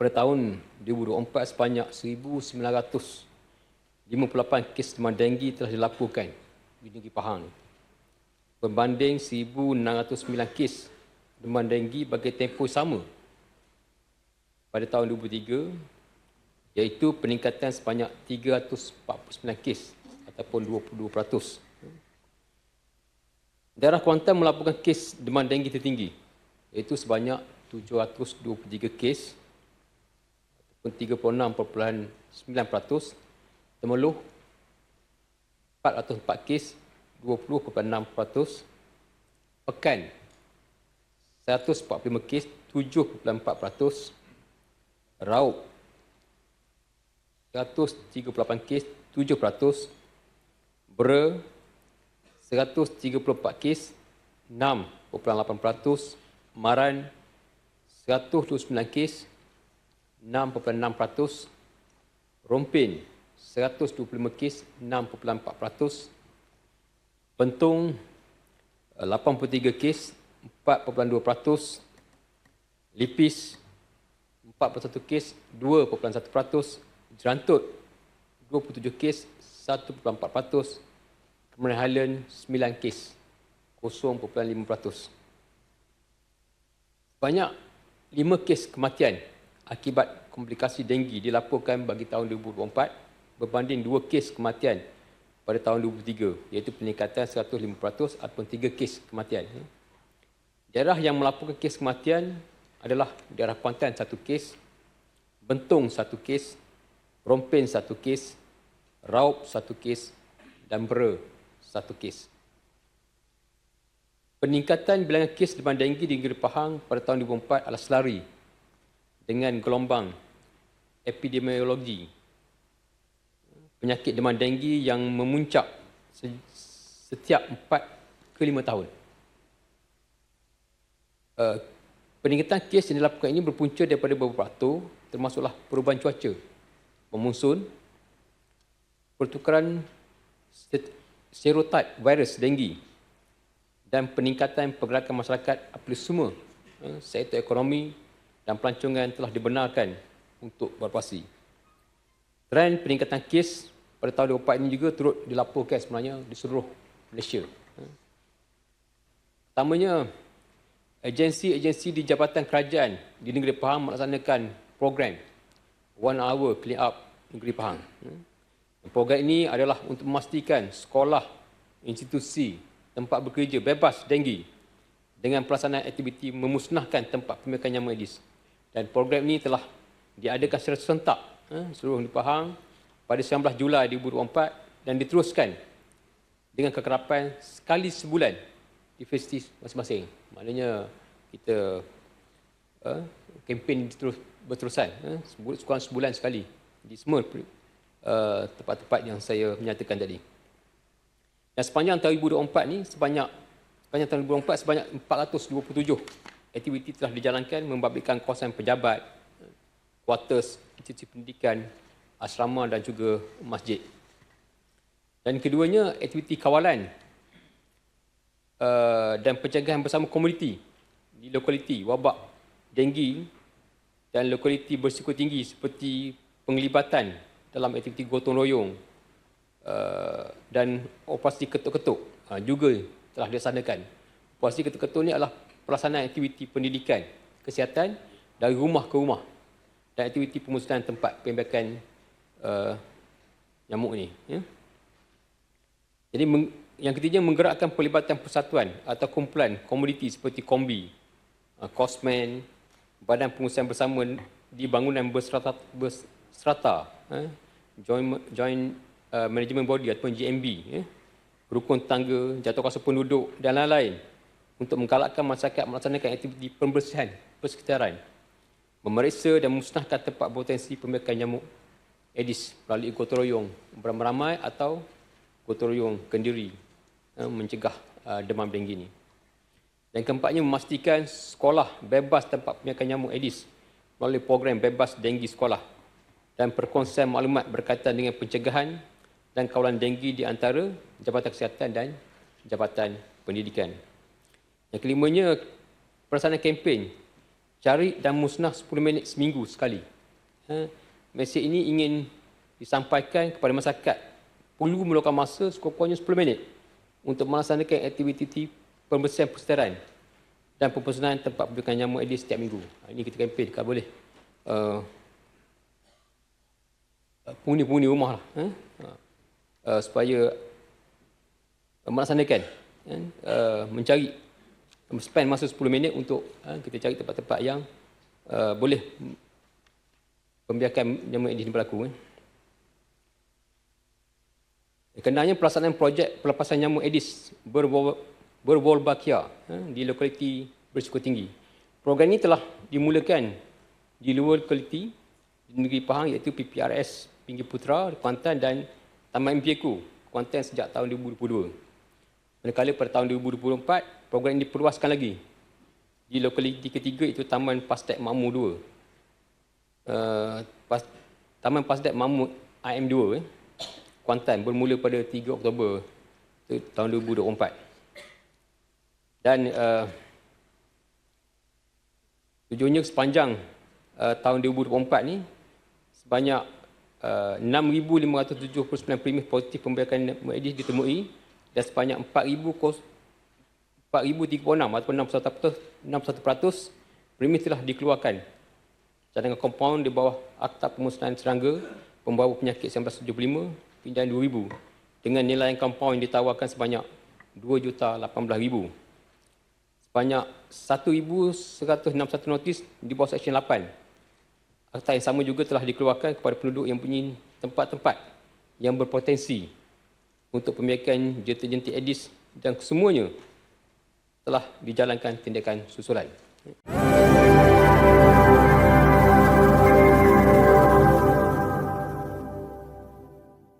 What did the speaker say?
pada tahun 2024 sebanyak 1,958 kes demam denggi telah dilaporkan di negeri Pahang. Berbanding 1,609 kes demam denggi bagi tempoh sama pada tahun 2003 iaitu peningkatan sebanyak 349 kes ataupun 22%. Daerah Kuantan melaporkan kes demam denggi tertinggi iaitu sebanyak 723 kes 36.9%, Temeloh 404 kes 20.6%, Pekan 145 kes 7.4%, Raup 138 kes 7%, Bera 134 kes 6.8%, Maran 129 kes 6.6%, Rompin 125 kes 6.4%, Pentung 83 kes 4.2%, Lipis 41 kes 2.1%, Jerantut 27 kes 1.4%, Kemudian Highland 9 kes 0.5%. Banyak 5 kes kematian akibat komplikasi denggi dilaporkan bagi tahun 2024 berbanding 2 kes kematian pada tahun 2003 iaitu peningkatan 105% ataupun 3 kes kematian. Daerah yang melaporkan kes kematian adalah daerah Kuantan 1 kes, Bentung 1 kes, Rompin 1 kes, Raup 1 kes dan Bera 1 kes. Peningkatan bilangan kes demam denggi di negeri Pahang pada tahun 2004 adalah selari dengan gelombang epidemiologi penyakit demam denggi yang memuncak setiap 4 ke 5 tahun. Uh, peningkatan kes yang dilaporkan ini berpunca daripada beberapa faktor termasuklah perubahan cuaca, memonsun, pertukaran serotip virus denggi dan peningkatan pergerakan masyarakat apabila semua uh, sektor ekonomi dan pelancongan telah dibenarkan untuk beroperasi. Trend peningkatan kes pada tahun 2004 ini juga turut dilaporkan sebenarnya di seluruh Malaysia. Pertamanya, agensi-agensi di Jabatan Kerajaan di negeri Pahang melaksanakan program One Hour Clean Up Negeri Pahang. Program ini adalah untuk memastikan sekolah, institusi, tempat bekerja bebas denggi dengan pelaksanaan aktiviti memusnahkan tempat pemikiran nyamuk Aedes. Dan program ini telah diadakan secara serentak eh, seluruh di Pahang pada 19 Julai 2024 dan diteruskan dengan kekerapan sekali sebulan di festival masing-masing. Maknanya kita uh, kempen terus berterusan uh, sekurang sebulan sekali di semua uh, tempat-tempat yang saya menyatakan tadi. Dan sepanjang tahun 2024 ni sebanyak sepanjang tahun 2024 sebanyak 427 aktiviti telah dijalankan membabitkan kawasan pejabat, quarters, institusi pendidikan, asrama dan juga masjid. Dan keduanya, aktiviti kawalan uh, dan pencegahan bersama komuniti di lokaliti wabak denggi dan lokaliti berisiko tinggi seperti penglibatan dalam aktiviti gotong royong uh, dan operasi ketuk-ketuk uh, juga telah dilaksanakan. Operasi ketuk-ketuk ini adalah pelaksanaan aktiviti pendidikan, kesihatan dari rumah ke rumah dan aktiviti pemusnahan tempat pembiakan uh, nyamuk ini. Ya. Jadi yang ketiga menggerakkan pelibatan persatuan atau kumpulan komuniti seperti Kombi, uh, Kosmen, Badan Pengurusan Bersama di bangunan berserata, berserata uh, Joint, joint uh, Management Body ataupun GMB, ya. rukun tangga, jatuh kuasa penduduk dan lain-lain untuk menggalakkan masyarakat melaksanakan aktiviti pembersihan persekitaran memeriksa dan memusnahkan tempat potensi pembiakan nyamuk Aedes melalui gotong beramai-ramai atau gotong kendiri eh, mencegah uh, demam denggi ini. Dan keempatnya memastikan sekolah bebas tempat pembiakan nyamuk Aedes melalui program bebas denggi sekolah dan perkongsian maklumat berkaitan dengan pencegahan dan kawalan denggi di antara Jabatan Kesihatan dan Jabatan Pendidikan. Yang kelimanya, pelaksanaan kempen cari dan musnah 10 minit seminggu sekali. Ha, mesej ini ingin disampaikan kepada masyarakat perlu memerlukan masa sekurang-kurangnya 10 minit untuk melaksanakan aktiviti pembersihan persetaran dan pempesanan tempat pendidikan nyamuk Aedes setiap minggu. Ha, ini kita kempen kalau boleh. Uh, penghuni-penghuni rumah lah. Ha? Uh, supaya melaksanakan kan, uh, mencari spend masa 10 minit untuk uh, kita cari tempat-tempat yang uh, boleh pembiakan nyamuk ini berlaku kan. Kenanya pelaksanaan projek pelepasan nyamuk Aedes berwolbakia uh, di lokaliti berisiko tinggi. Program ini telah dimulakan di luar lokaliti di negeri Pahang iaitu PPRS Pinggir Putra, Kuantan dan Taman Impieku, Kuantan sejak tahun 2022. Manakala pada tahun 2024, program ini diperluaskan lagi di lokaliti ketiga iaitu Taman Pastek Mamu 2. Uh, pas, Taman Pastek Mamu IM2 eh, Kuantan bermula pada 3 Oktober tahun 2024. Dan uh, tujuannya sepanjang uh, tahun 2024 ni sebanyak uh, 6,579 premis positif pembiakan medis ditemui dan sebanyak 4,036 ataupun 61%, premis telah dikeluarkan cadangan kompaun di bawah Akta Pemusnahan Serangga Pembawa Penyakit 1975 pinjaman 2000 dengan nilai kompaun ditawarkan sebanyak 2,018,000. Sebanyak 1,161 notis di bawah Seksyen 8. Akta yang sama juga telah dikeluarkan kepada penduduk yang punya tempat-tempat yang berpotensi untuk pembiakan jentik-jentik Aedes dan kesemuanya telah dijalankan tindakan susulan.